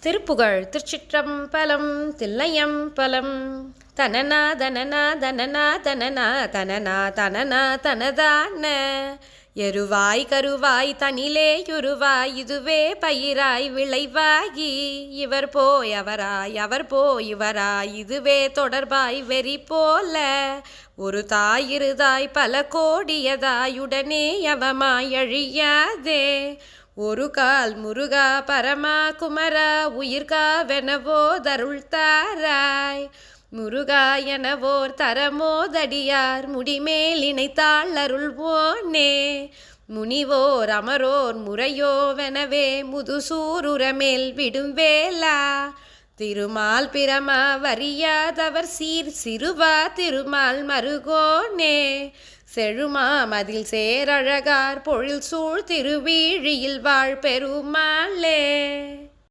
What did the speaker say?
திருப்புகழ் திருச்சிற்றம்பலம் தில்லையம்பலம். தனனா தனனா தனனா தனனா தனனா தனனா தனதான. எருவாய் கருவாய் தனிலே யுருவாய் இதுவே பயிராய் விளைவாகி. இவர் போய் அவராய் அவர் போய் இவராய் இதுவே தொடர்பாய் வெறி போல. ஒரு தாயிருதாய் பல கோடியதாயுடனே அவமாய் அழியாதே. ஒரு கால் முருகா பரமா குமரா உயிர்கா வெனவோ தருள் தாராய். முருகா எனவோர் தரமோதடியார் முடிமேல் இணைத்தாள் அருள்வோனே. முனிவோர் அமரோர் முறையோவெனவே முதுசூருரமேல் விடும் வேலா திருமால் பிரமா வரியாதவர் சீர் சிறுவா திருமால் மருகோனே. செழுமாமதில் சேரழகார் பொழில் சூழ் திருவீழியில் வாழ் பெருமாளே.